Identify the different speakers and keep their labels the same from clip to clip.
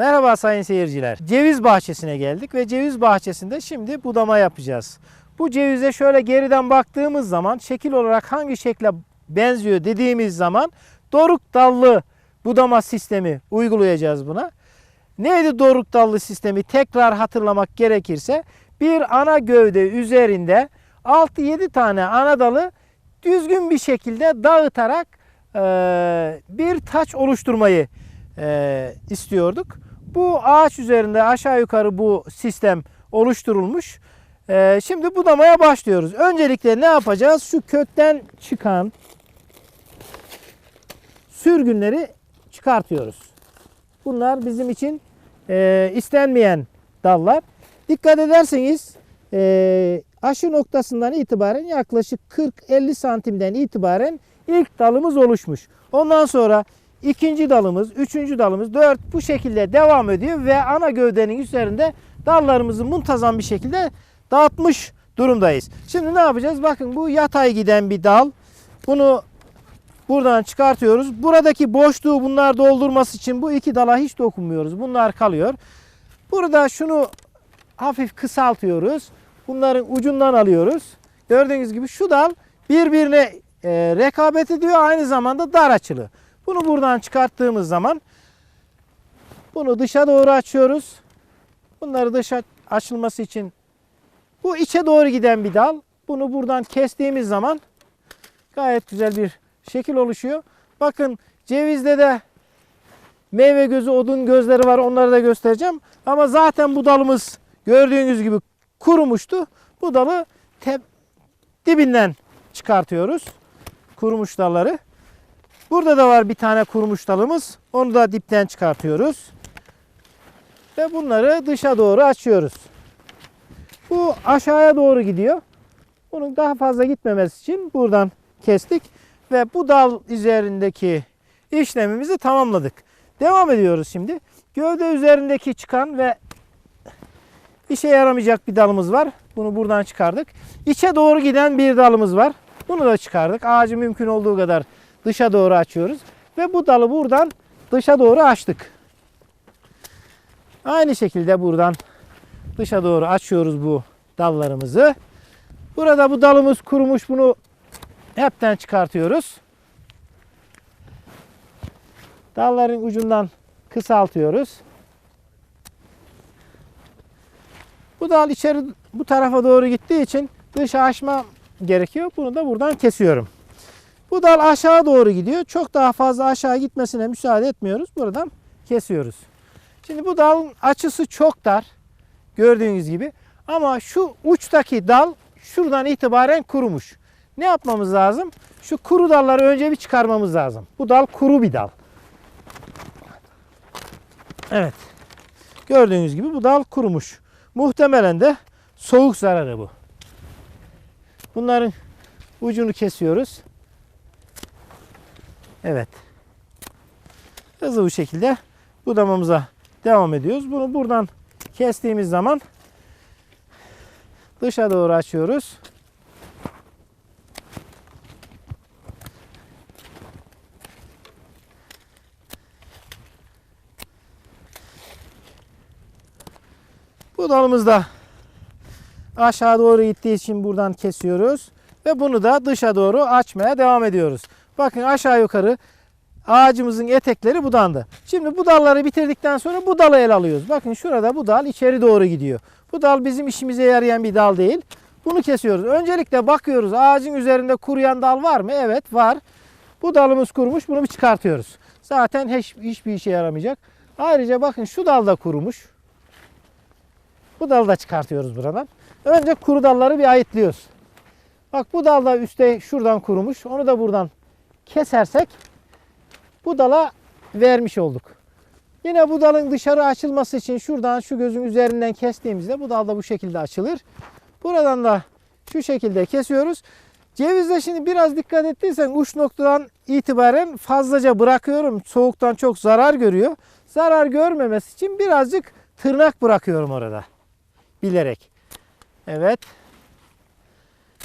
Speaker 1: Merhaba sayın seyirciler. Ceviz bahçesine geldik ve ceviz bahçesinde şimdi budama yapacağız. Bu cevize şöyle geriden baktığımız zaman şekil olarak hangi şekle benziyor dediğimiz zaman doruk dallı budama sistemi uygulayacağız buna. Neydi doruk dallı sistemi? Tekrar hatırlamak gerekirse bir ana gövde üzerinde 6-7 tane ana dalı düzgün bir şekilde dağıtarak eee, bir taç oluşturmayı eee, istiyorduk. Bu ağaç üzerinde aşağı yukarı bu sistem oluşturulmuş. Eee, şimdi budamaya başlıyoruz. Öncelikle ne yapacağız? Şu kökten çıkan sürgünleri çıkartıyoruz. Bunlar bizim için eee, istenmeyen dallar. Dikkat ederseniz eee, aşı noktasından itibaren yaklaşık 40-50 santimden itibaren ilk dalımız oluşmuş. Ondan sonra ikinci dalımız, üçüncü dalımız, dört bu şekilde devam ediyor ve ana gövdenin üzerinde dallarımızı muntazam bir şekilde dağıtmış durumdayız. Şimdi ne yapacağız? Bakın bu yatay giden bir dal. Bunu buradan çıkartıyoruz. Buradaki boşluğu bunlar doldurması için bu iki dala hiç dokunmuyoruz. Bunlar kalıyor. Burada şunu hafif kısaltıyoruz. Bunların ucundan alıyoruz. Gördüğünüz gibi şu dal birbirine e, rekabet ediyor. Aynı zamanda dar açılı. Bunu buradan çıkarttığımız zaman bunu dışa doğru açıyoruz. Bunları dışa açılması için bu içe doğru giden bir dal. Bunu buradan kestiğimiz zaman gayet güzel bir şekil oluşuyor. Bakın cevizde de meyve gözü, odun gözleri var. Onları da göstereceğim. Ama zaten bu dalımız gördüğünüz gibi kurumuştu. Bu dalı dibinden çıkartıyoruz. Kurumuş dalları. Burada da var bir tane kurumuş dalımız. Onu da dipten çıkartıyoruz. Ve bunları dışa doğru açıyoruz. Bu aşağıya doğru gidiyor. Bunun daha fazla gitmemesi için buradan kestik. Ve bu dal üzerindeki işlemimizi tamamladık. Devam ediyoruz şimdi. Gövde üzerindeki çıkan ve işe yaramayacak bir dalımız var. Bunu buradan çıkardık. İçe doğru giden bir dalımız var. Bunu da çıkardık. Ağacı mümkün olduğu kadar dışa doğru açıyoruz. Ve bu dalı buradan dışa doğru açtık. Aynı şekilde buradan dışa doğru açıyoruz bu dallarımızı. Burada bu dalımız kurumuş. Bunu hepten çıkartıyoruz. Dalların ucundan kısaltıyoruz. Bu dal içeri bu tarafa doğru gittiği için dışa açma gerekiyor. Bunu da buradan kesiyorum. Bu dal aşağı doğru gidiyor. Çok daha fazla aşağı gitmesine müsaade etmiyoruz. Buradan kesiyoruz. Şimdi bu dalın açısı çok dar. Gördüğünüz gibi. Ama şu uçtaki dal şuradan itibaren kurumuş. Ne yapmamız lazım? Şu kuru dalları önce bir çıkarmamız lazım. Bu dal kuru bir dal. Evet. Gördüğünüz gibi bu dal kurumuş. Muhtemelen de soğuk zararı bu. Bunların ucunu kesiyoruz. Evet. Hızlı bir şekilde budamamıza devam ediyoruz. Bunu buradan kestiğimiz zaman dışa doğru açıyoruz. Bu dalımız da aşağı doğru gittiği için buradan kesiyoruz. Ve bunu da dışa doğru açmaya devam ediyoruz. Bakın aşağı yukarı ağacımızın etekleri budandı. Şimdi bu dalları bitirdikten sonra bu dalı ele alıyoruz. Bakın şurada bu dal içeri doğru gidiyor. Bu dal bizim işimize yarayan bir dal değil. Bunu kesiyoruz. Öncelikle bakıyoruz ağacın üzerinde kuruyan dal var mı? Evet var. Bu dalımız kurumuş. Bunu bir çıkartıyoruz. Zaten hiç, hiçbir işe yaramayacak. Ayrıca bakın şu dal da kurumuş. Bu dalı da çıkartıyoruz buradan. Önce kuru dalları bir ayıtlıyoruz. Bak bu dal da üstte şuradan kurumuş. Onu da buradan kesersek bu dala vermiş olduk. Yine bu dalın dışarı açılması için şuradan şu gözün üzerinden kestiğimizde bu dal da bu şekilde açılır. Buradan da şu şekilde kesiyoruz. Cevizde şimdi biraz dikkat ettiysen uç noktadan itibaren fazlaca bırakıyorum. Soğuktan çok zarar görüyor. Zarar görmemesi için birazcık tırnak bırakıyorum orada. Bilerek. Evet.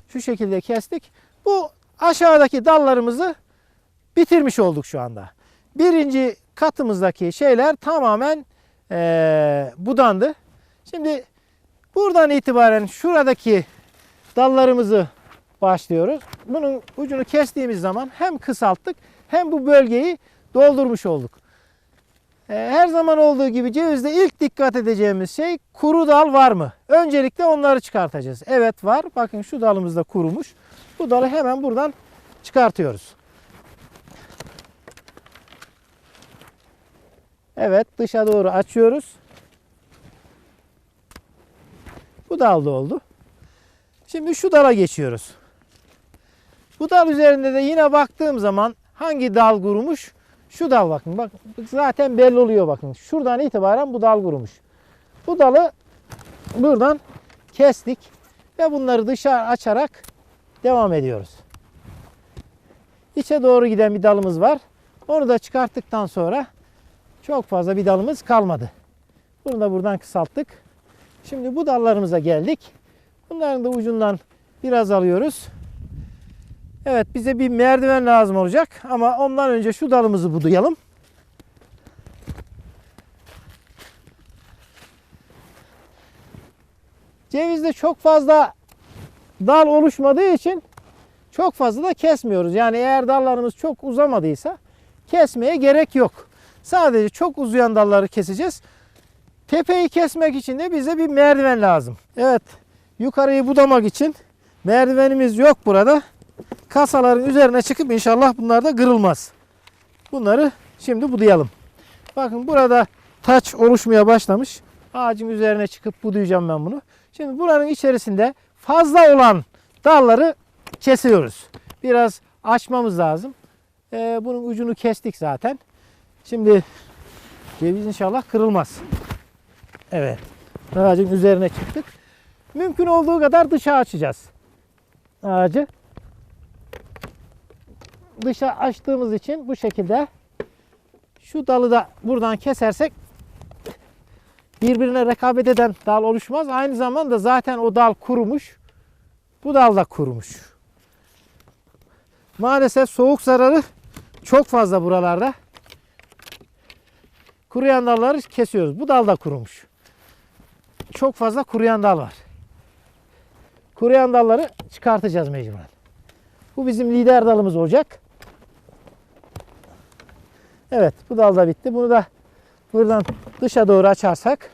Speaker 1: Şu şekilde kestik. Bu aşağıdaki dallarımızı bitirmiş olduk şu anda. Birinci katımızdaki şeyler tamamen eee, budandı. Şimdi buradan itibaren şuradaki dallarımızı başlıyoruz. Bunun ucunu kestiğimiz zaman hem kısalttık hem bu bölgeyi doldurmuş olduk. Ee, Her zaman olduğu gibi cevizde ilk dikkat edeceğimiz şey kuru dal var mı? Öncelikle onları çıkartacağız. Evet var. Bakın şu dalımız da kurumuş. Bu dalı hemen buradan çıkartıyoruz. Evet dışa doğru açıyoruz. Bu dal da oldu. Şimdi şu dala geçiyoruz. Bu dal üzerinde de yine baktığım zaman hangi dal kurumuş? Şu dal bakın. Bak zaten belli oluyor bakın. Şuradan itibaren bu dal kurumuş. Bu dalı buradan kestik ve bunları dışarı açarak devam ediyoruz. İçe doğru giden bir dalımız var. Onu da çıkarttıktan sonra çok fazla bir dalımız kalmadı. Bunu da buradan kısalttık. Şimdi bu dallarımıza geldik. Bunların da ucundan biraz alıyoruz. Evet bize bir merdiven lazım olacak ama ondan önce şu dalımızı budayalım. Cevizde çok fazla dal oluşmadığı için çok fazla da kesmiyoruz. Yani eğer dallarımız çok uzamadıysa kesmeye gerek yok. Sadece çok uzayan dalları keseceğiz. Tepeyi kesmek için de bize bir merdiven lazım. Evet yukarıyı budamak için merdivenimiz yok burada kasaların üzerine çıkıp inşallah bunlar da kırılmaz. Bunları şimdi budayalım. Bakın burada taç oluşmaya başlamış. Ağacın üzerine çıkıp budayacağım ben bunu. Şimdi buranın içerisinde fazla olan dalları kesiyoruz. Biraz açmamız lazım. Ee, bunun ucunu kestik zaten. Şimdi ceviz inşallah kırılmaz. Evet. Ağacın üzerine çıktık. Mümkün olduğu kadar dışa açacağız. Ağacı dışa açtığımız için bu şekilde şu dalı da buradan kesersek birbirine rekabet eden dal oluşmaz. Aynı zamanda zaten o dal kurumuş. Bu dal da kurumuş. Maalesef soğuk zararı çok fazla buralarda. Kuruyan dalları kesiyoruz. Bu dal da kurumuş. Çok fazla kuruyan dal var. Kuruyan dalları çıkartacağız mecburen. Bu bizim lider dalımız olacak. Evet bu dal da bitti. Bunu da buradan dışa doğru açarsak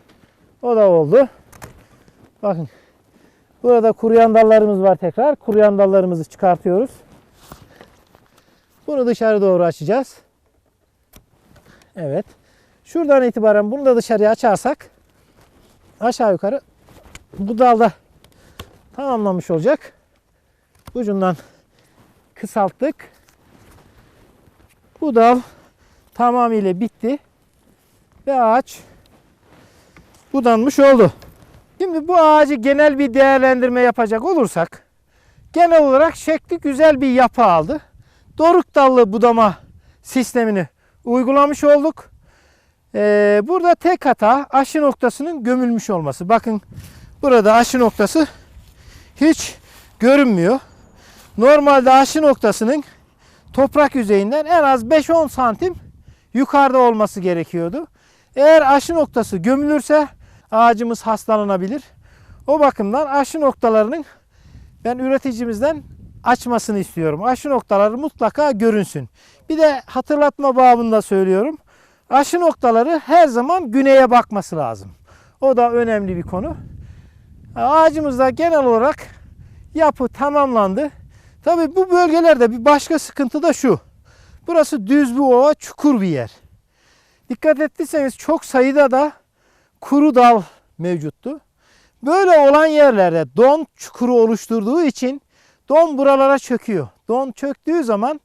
Speaker 1: o da oldu. Bakın burada kuruyan dallarımız var tekrar. Kuruyan dallarımızı çıkartıyoruz. Bunu dışarı doğru açacağız. Evet. Şuradan itibaren bunu da dışarıya açarsak aşağı yukarı bu dalda tamamlamış olacak. Ucundan kısalttık. Bu dal tamamıyla bitti. Ve ağaç budanmış oldu. Şimdi bu ağacı genel bir değerlendirme yapacak olursak genel olarak şekli güzel bir yapı aldı. Doruk dallı budama sistemini uygulamış olduk. Ee, burada tek hata aşı noktasının gömülmüş olması. Bakın burada aşı noktası hiç görünmüyor. Normalde aşı noktasının toprak yüzeyinden en az 5-10 santim yukarıda olması gerekiyordu. Eğer aşı noktası gömülürse ağacımız hastalanabilir. O bakımdan aşı noktalarının ben üreticimizden açmasını istiyorum. Aşı noktaları mutlaka görünsün. Bir de hatırlatma babında söylüyorum. Aşı noktaları her zaman güneye bakması lazım. O da önemli bir konu. Ağacımızda genel olarak yapı tamamlandı. Tabi bu bölgelerde bir başka sıkıntı da şu. Burası düz bir ova, çukur bir yer. Dikkat ettiyseniz çok sayıda da kuru dal mevcuttu. Böyle olan yerlerde don çukuru oluşturduğu için don buralara çöküyor. Don çöktüğü zaman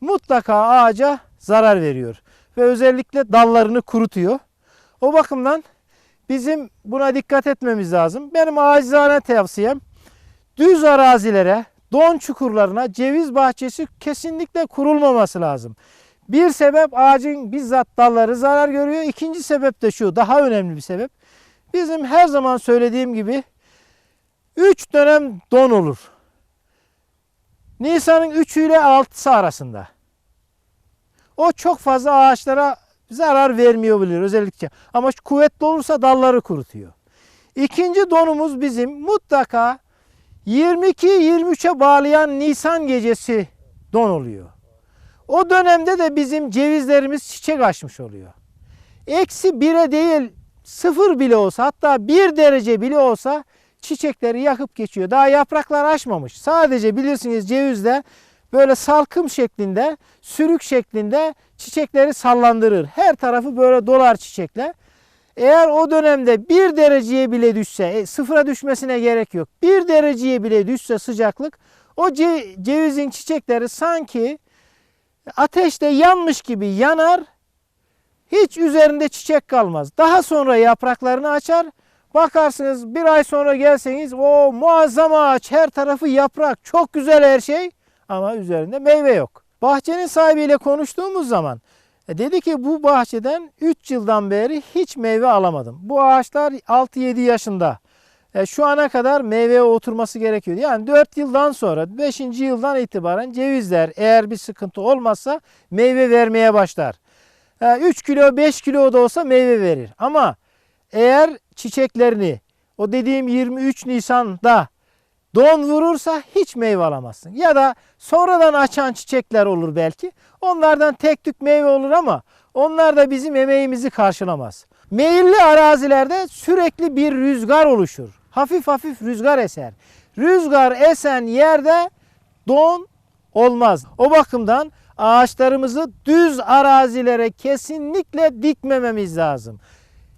Speaker 1: mutlaka ağaca zarar veriyor. Ve özellikle dallarını kurutuyor. O bakımdan bizim buna dikkat etmemiz lazım. Benim acizane tavsiyem düz arazilere, don çukurlarına ceviz bahçesi kesinlikle kurulmaması lazım. Bir sebep ağacın bizzat dalları zarar görüyor. İkinci sebep de şu, daha önemli bir sebep. Bizim her zaman söylediğim gibi 3 dönem don olur. Nisan'ın 3'ü ile 6'sı arasında. O çok fazla ağaçlara Zarar vermiyor olabilir özellikle. Ama kuvvetli olursa dalları kurutuyor. İkinci donumuz bizim mutlaka 22-23'e bağlayan Nisan gecesi don oluyor. O dönemde de bizim cevizlerimiz çiçek açmış oluyor. Eksi 1'e değil sıfır bile olsa hatta 1 derece bile olsa çiçekleri yakıp geçiyor. Daha yapraklar açmamış. Sadece bilirsiniz cevizde böyle salkım şeklinde, sürük şeklinde çiçekleri sallandırır. Her tarafı böyle dolar çiçekle. Eğer o dönemde bir dereceye bile düşse, e, sıfıra düşmesine gerek yok. Bir dereceye bile düşse sıcaklık, o ce- cevizin çiçekleri sanki ateşte yanmış gibi yanar, hiç üzerinde çiçek kalmaz. Daha sonra yapraklarını açar. Bakarsınız bir ay sonra gelseniz o muazzam ağaç her tarafı yaprak çok güzel her şey ama üzerinde meyve yok. Bahçenin sahibiyle konuştuğumuz zaman e, dedi ki bu bahçeden 3 yıldan beri hiç meyve alamadım. Bu ağaçlar 6-7 yaşında. E, şu ana kadar meyveye oturması gerekiyor. Yani 4 yıldan sonra 5. yıldan itibaren cevizler eğer bir sıkıntı olmazsa meyve vermeye başlar. 3 kilo 5 kilo da olsa meyve verir. Ama eğer çiçeklerini o dediğim 23 Nisan'da don vurursa hiç meyve alamazsın. Ya da sonradan açan çiçekler olur belki. Onlardan tek tük meyve olur ama onlar da bizim emeğimizi karşılamaz. Meyilli arazilerde sürekli bir rüzgar oluşur. Hafif hafif rüzgar eser. Rüzgar esen yerde don olmaz. O bakımdan ağaçlarımızı düz arazilere kesinlikle dikmememiz lazım.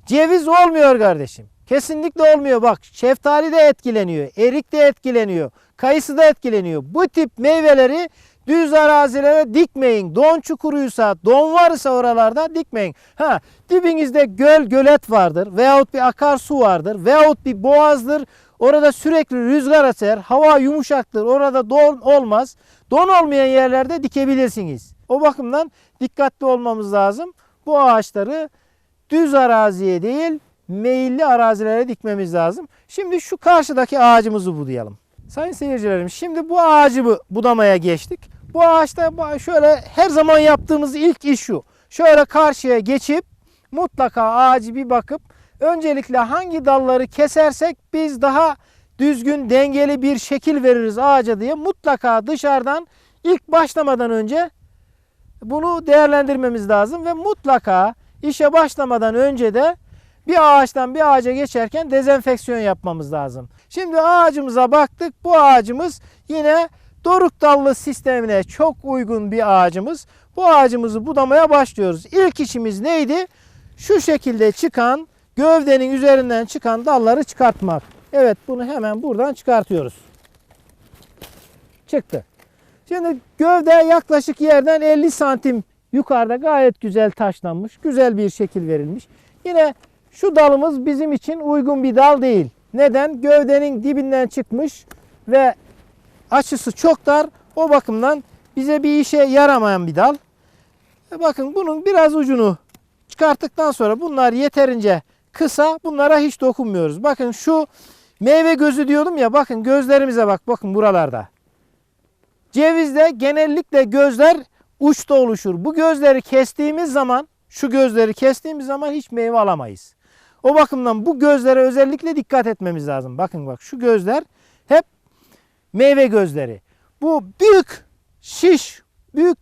Speaker 1: Ceviz olmuyor kardeşim. Kesinlikle olmuyor. Bak şeftali de etkileniyor. Erik de etkileniyor. Kayısı da etkileniyor. Bu tip meyveleri düz arazilere dikmeyin. Don çukuruysa, don varsa oralarda dikmeyin. Ha, dibinizde göl, gölet vardır veyahut bir akarsu vardır veyahut bir boğazdır. Orada sürekli rüzgar eser, hava yumuşaktır. Orada don olmaz. Don olmayan yerlerde dikebilirsiniz. O bakımdan dikkatli olmamız lazım. Bu ağaçları düz araziye değil meyilli arazilere dikmemiz lazım. Şimdi şu karşıdaki ağacımızı budayalım. Sayın seyircilerim şimdi bu ağacı bu- budamaya geçtik. Bu ağaçta şöyle her zaman yaptığımız ilk iş şu. Şöyle karşıya geçip mutlaka ağacı bir bakıp öncelikle hangi dalları kesersek biz daha düzgün dengeli bir şekil veririz ağaca diye mutlaka dışarıdan ilk başlamadan önce bunu değerlendirmemiz lazım ve mutlaka işe başlamadan önce de bir ağaçtan bir ağaca geçerken dezenfeksiyon yapmamız lazım. Şimdi ağacımıza baktık. Bu ağacımız yine doruk dallı sistemine çok uygun bir ağacımız. Bu ağacımızı budamaya başlıyoruz. İlk işimiz neydi? Şu şekilde çıkan gövdenin üzerinden çıkan dalları çıkartmak. Evet bunu hemen buradan çıkartıyoruz. Çıktı. Şimdi gövde yaklaşık yerden 50 santim yukarıda gayet güzel taşlanmış. Güzel bir şekil verilmiş. Yine şu dalımız bizim için uygun bir dal değil. Neden? Gövdenin dibinden çıkmış ve açısı çok dar. O bakımdan bize bir işe yaramayan bir dal. E bakın bunun biraz ucunu çıkarttıktan sonra bunlar yeterince kısa. Bunlara hiç dokunmuyoruz. Bakın şu meyve gözü diyordum ya bakın gözlerimize bak bakın buralarda. Cevizde genellikle gözler uçta oluşur. Bu gözleri kestiğimiz zaman şu gözleri kestiğimiz zaman hiç meyve alamayız. O bakımdan bu gözlere özellikle dikkat etmemiz lazım. Bakın bak şu gözler hep meyve gözleri. Bu büyük şiş, büyük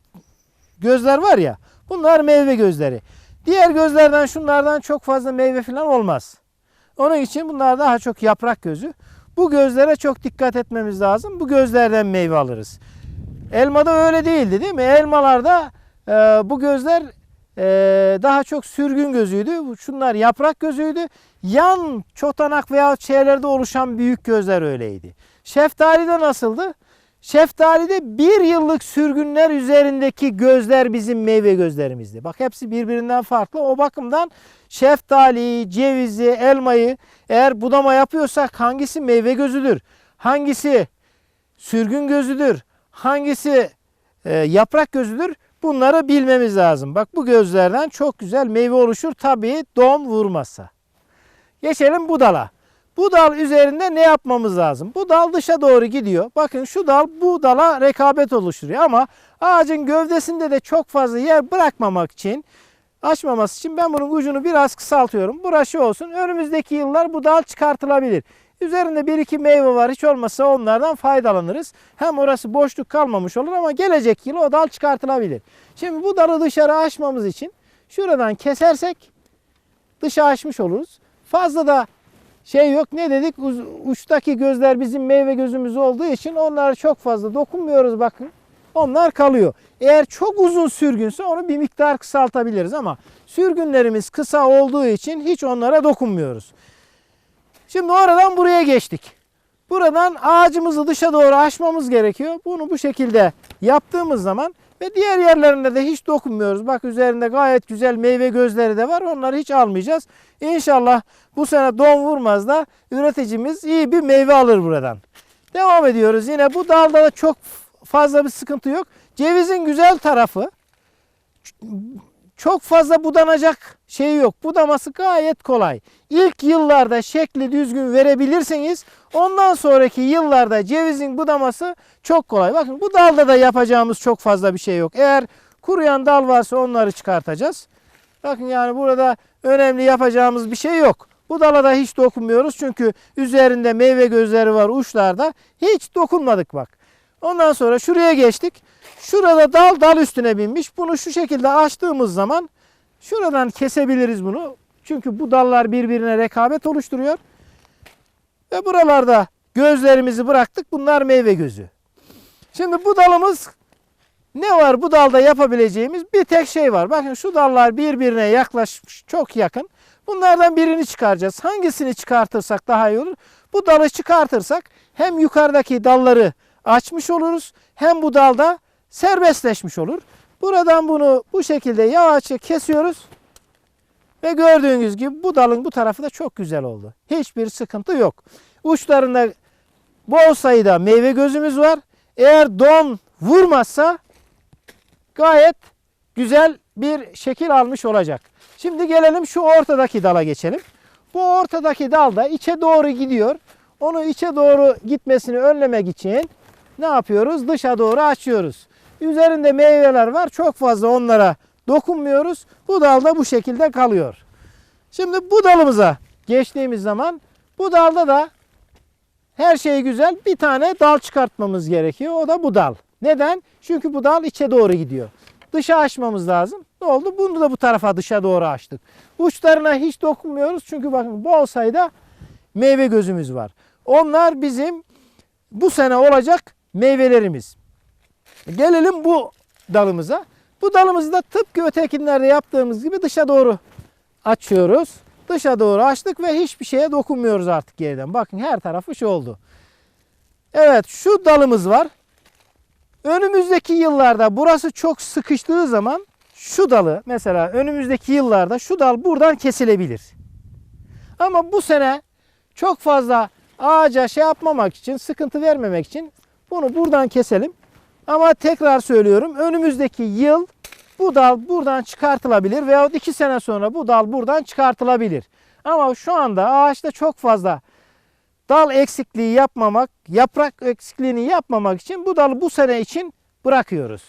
Speaker 1: gözler var ya bunlar meyve gözleri. Diğer gözlerden şunlardan çok fazla meyve falan olmaz. Onun için bunlar daha çok yaprak gözü. Bu gözlere çok dikkat etmemiz lazım. Bu gözlerden meyve alırız. Elmada öyle değildi değil mi? Elmalarda e, bu gözler daha çok sürgün gözüydü. Şunlar yaprak gözüydü. Yan çotanak veya şeylerde oluşan büyük gözler öyleydi. Şeftalide nasıldı? Şeftalide bir yıllık sürgünler üzerindeki gözler bizim meyve gözlerimizdi. Bak hepsi birbirinden farklı. O bakımdan şeftaliyi, cevizi, elmayı eğer budama yapıyorsak hangisi meyve gözüdür? Hangisi sürgün gözüdür? Hangisi e, yaprak gözüdür? Bunları bilmemiz lazım. Bak bu gözlerden çok güzel meyve oluşur. Tabii don vurmazsa. Geçelim budala. Bu dal üzerinde ne yapmamız lazım? Bu dal dışa doğru gidiyor. Bakın şu dal bu dala rekabet oluşturuyor ama ağacın gövdesinde de çok fazla yer bırakmamak için açmaması için ben bunun ucunu biraz kısaltıyorum. Burası olsun. Önümüzdeki yıllar bu dal çıkartılabilir. Üzerinde bir iki meyve var. Hiç olmazsa onlardan faydalanırız. Hem orası boşluk kalmamış olur ama gelecek yıl o dal çıkartılabilir. Şimdi bu dalı dışarı açmamız için şuradan kesersek dışa açmış oluruz. Fazla da şey yok ne dedik uçtaki gözler bizim meyve gözümüz olduğu için onlara çok fazla dokunmuyoruz bakın. Onlar kalıyor. Eğer çok uzun sürgünse onu bir miktar kısaltabiliriz ama sürgünlerimiz kısa olduğu için hiç onlara dokunmuyoruz. Şimdi oradan buraya geçtik. Buradan ağacımızı dışa doğru açmamız gerekiyor. Bunu bu şekilde yaptığımız zaman ve diğer yerlerinde de hiç dokunmuyoruz. Bak üzerinde gayet güzel meyve gözleri de var. Onları hiç almayacağız. İnşallah bu sene don vurmaz da üreticimiz iyi bir meyve alır buradan. Devam ediyoruz. Yine bu dalda da çok fazla bir sıkıntı yok. Cevizin güzel tarafı çok fazla budanacak şey yok. Budaması gayet kolay. İlk yıllarda şekli düzgün verebilirseniz ondan sonraki yıllarda cevizin budaması çok kolay. Bakın bu dalda da yapacağımız çok fazla bir şey yok. Eğer kuruyan dal varsa onları çıkartacağız. Bakın yani burada önemli yapacağımız bir şey yok. Bu dala da hiç dokunmuyoruz çünkü üzerinde meyve gözleri var uçlarda. Hiç dokunmadık bak. Ondan sonra şuraya geçtik. Şurada dal dal üstüne binmiş. Bunu şu şekilde açtığımız zaman şuradan kesebiliriz bunu. Çünkü bu dallar birbirine rekabet oluşturuyor. Ve buralarda gözlerimizi bıraktık. Bunlar meyve gözü. Şimdi bu dalımız ne var bu dalda yapabileceğimiz bir tek şey var. Bakın şu dallar birbirine yaklaşmış çok yakın. Bunlardan birini çıkaracağız. Hangisini çıkartırsak daha iyi olur? Bu dalı çıkartırsak hem yukarıdaki dalları açmış oluruz hem bu dalda serbestleşmiş olur. Buradan bunu bu şekilde yavaşça kesiyoruz. Ve gördüğünüz gibi bu dalın bu tarafı da çok güzel oldu. Hiçbir sıkıntı yok. Uçlarında bol sayıda meyve gözümüz var. Eğer don vurmazsa gayet güzel bir şekil almış olacak. Şimdi gelelim şu ortadaki dala geçelim. Bu ortadaki dal da içe doğru gidiyor. Onu içe doğru gitmesini önlemek için ne yapıyoruz? Dışa doğru açıyoruz. Üzerinde meyveler var. Çok fazla onlara dokunmuyoruz. Bu dal da bu şekilde kalıyor. Şimdi bu dalımıza geçtiğimiz zaman bu dalda da her şey güzel. Bir tane dal çıkartmamız gerekiyor. O da bu dal. Neden? Çünkü bu dal içe doğru gidiyor. Dışa açmamız lazım. Ne oldu? Bunu da bu tarafa dışa doğru açtık. Uçlarına hiç dokunmuyoruz. Çünkü bakın bol sayıda meyve gözümüz var. Onlar bizim bu sene olacak meyvelerimiz. Gelelim bu dalımıza. Bu dalımızı da tıpkı ötekilerde yaptığımız gibi dışa doğru açıyoruz. Dışa doğru açtık ve hiçbir şeye dokunmuyoruz artık geriden. Bakın her tarafı şu oldu. Evet şu dalımız var. Önümüzdeki yıllarda burası çok sıkıştığı zaman şu dalı mesela önümüzdeki yıllarda şu dal buradan kesilebilir. Ama bu sene çok fazla ağaca şey yapmamak için, sıkıntı vermemek için bunu buradan keselim. Ama tekrar söylüyorum önümüzdeki yıl bu dal buradan çıkartılabilir veyahut iki sene sonra bu dal buradan çıkartılabilir. Ama şu anda ağaçta çok fazla dal eksikliği yapmamak, yaprak eksikliğini yapmamak için bu dalı bu sene için bırakıyoruz.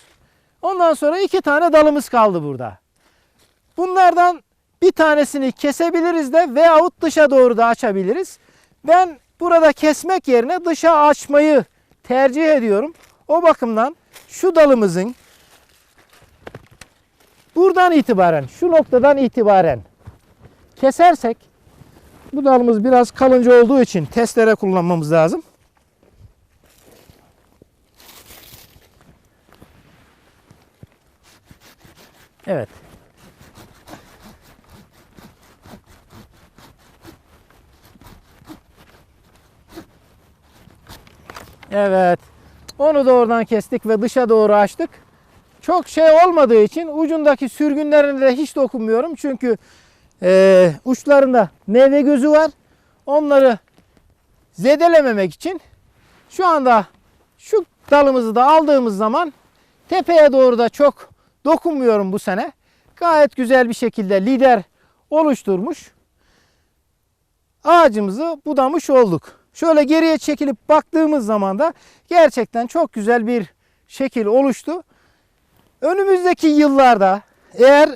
Speaker 1: Ondan sonra iki tane dalımız kaldı burada. Bunlardan bir tanesini kesebiliriz de veyahut dışa doğru da açabiliriz. Ben burada kesmek yerine dışa açmayı tercih ediyorum. O bakımdan şu dalımızın buradan itibaren, şu noktadan itibaren kesersek bu dalımız biraz kalınca olduğu için testere kullanmamız lazım. Evet. Evet. Onu da oradan kestik ve dışa doğru açtık. Çok şey olmadığı için ucundaki sürgünlerine de hiç dokunmuyorum. Çünkü eee, uçlarında meyve gözü var. Onları zedelememek için şu anda şu dalımızı da aldığımız zaman tepeye doğru da çok dokunmuyorum bu sene. Gayet güzel bir şekilde lider oluşturmuş. Ağacımızı budamış olduk. Şöyle geriye çekilip baktığımız zaman da gerçekten çok güzel bir şekil oluştu. Önümüzdeki yıllarda eğer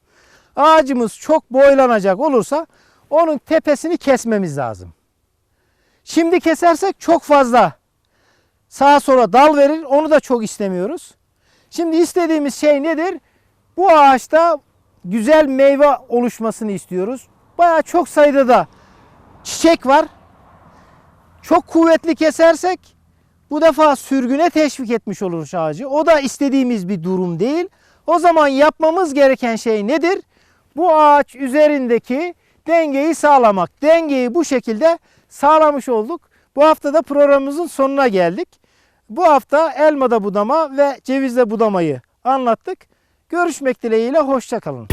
Speaker 1: ağacımız çok boylanacak olursa onun tepesini kesmemiz lazım. Şimdi kesersek çok fazla sağa sola dal verir. Onu da çok istemiyoruz. Şimdi istediğimiz şey nedir? Bu ağaçta güzel meyve oluşmasını istiyoruz. Bayağı çok sayıda da çiçek var. Çok kuvvetli kesersek bu defa sürgüne teşvik etmiş oluruz ağacı. O da istediğimiz bir durum değil. O zaman yapmamız gereken şey nedir? Bu ağaç üzerindeki dengeyi sağlamak. Dengeyi bu şekilde sağlamış olduk. Bu hafta da programımızın sonuna geldik. Bu hafta elmada budama ve cevizde budamayı anlattık. Görüşmek dileğiyle hoşçakalın.